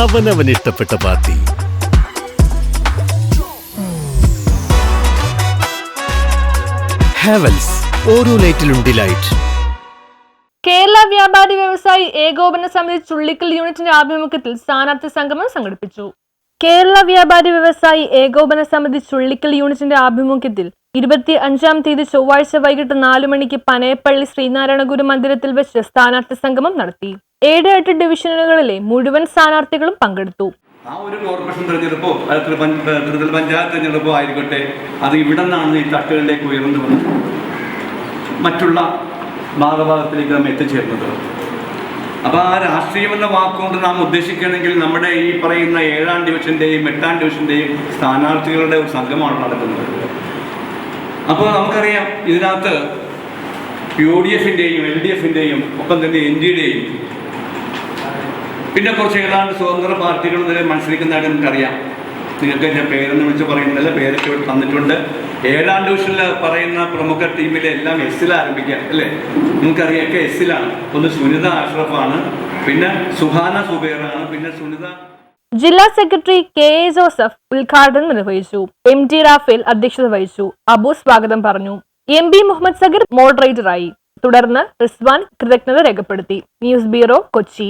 അവനവൻ ഇഷ്ടപ്പെട്ട പാർട്ടി. ഹാവൽസ് ഓരോ ലൈറ്റിലും ഡിലൈറ്റ് കേരള വ്യാപാരി വ്യവസായി ഏകോപന സമിതി ചുള്ളിക്കൽ യൂണിറ്റിന്റെ ആഭിമുഖ്യത്തിൽ സ്ഥാനാർത്ഥി സംഗമം സംഘടിപ്പിച്ചു. കേരള വ്യാപാരി വ്യവസായി ഏകോപന സമിതി ചുള്ളിക്കൽ യൂണിറ്റിന്റെ ആഭിമുഖ്യത്തിൽ ഇരുപത്തി അഞ്ചാം തീയതി ചൊവ്വാഴ്ച വൈകിട്ട് നാലു മണിക്ക് പനയപ്പള്ളി ശ്രീനാരായണഗുരു മന്ദിരത്തിൽ വെച്ച് സ്ഥാനാർത്ഥി സംഗമം നടത്തി. ഏഴ് എട്ട് ഡിവിഷനുകളിലെ മുഴുവൻ സ്ഥാനാർത്ഥികളും പങ്കെടുത്തു. ആ ഒരു കോർപ്പറേഷൻ തെരഞ്ഞെടുപ്പോ ത്രിതല പഞ്ചായത്ത് തെരഞ്ഞെടുപ്പോ ആയിക്കോട്ടെ അത് ഇവിടെ നിന്നാണ് ഈ തട്ടുകളിലേക്ക് ഉയർന്നു വന്നത്. മറ്റുള്ള ഭാഗഭാഗത്തിലേക്ക് നാം എത്തിച്ചേർന്നത്. അപ്പോൾ ആ രാഷ്ട്രീയം എന്ന വാക്കുകൊണ്ട് നാം ഉദ്ദേശിക്കുകയാണെങ്കിൽ നമ്മുടെ ഈ പറയുന്ന ഏഴാം ഡിവിഷന്റെയും എട്ടാം ഡിവിഷന്റെയും സ്ഥാനാർത്ഥികളുടെ ഒരു സംഘമാണ് നടക്കുന്നത്. അപ്പോൾ നമുക്കറിയാം ഇതിനകത്ത് യു ഡി എഫിന്റെയും എൽ ഡി എഫിന്റെയും ഒപ്പം തന്നെ എൻ ഡിയുടെയും പിന്നെ കുറച്ച് ഏതാണ്ട് സ്വതന്ത്ര പാർട്ടികൾ ഇതിൽ മത്സരിക്കുന്നതായിട്ട് നമുക്കറിയാം. നിങ്ങൾക്ക് ഞാൻ പേരെന്ന് വിളിച്ച് പറയുന്നില്ല പേരൊക്കെ ഇവിടെ തന്നിട്ടുണ്ട്. ഏഴാം ഡിവിഷനിൽ പറയുന്ന പ്രമുഖ ടീമിലെ എല്ലാം എസ്സിൽ ആരംഭിക്കാം അല്ലേ? നിങ്ങൾക്കറിയാം ഒക്കെ എസ്സിലാണ് ഒന്ന് സുനിത അഷ്റഫാണ് പിന്നെ സുഹാന സുബേറാണ് പിന്നെ സുനിത ജില്ലാ സെക്രട്ടറി കെ എ ജോസഫ് ഉദ്ഘാടനം നിർവഹിച്ചു. എം ടി റാഫേൽ അധ്യക്ഷത വഹിച്ചു. അബു സ്വാഗതം പറഞ്ഞു. എം ബി മുഹമ്മദ് സഗീർ മോഡറേറ്ററായി തുടർന്ന് റിസ്വാൻ കൃതജ്ഞത രേഖപ്പെടുത്തി. News bureau Kochi.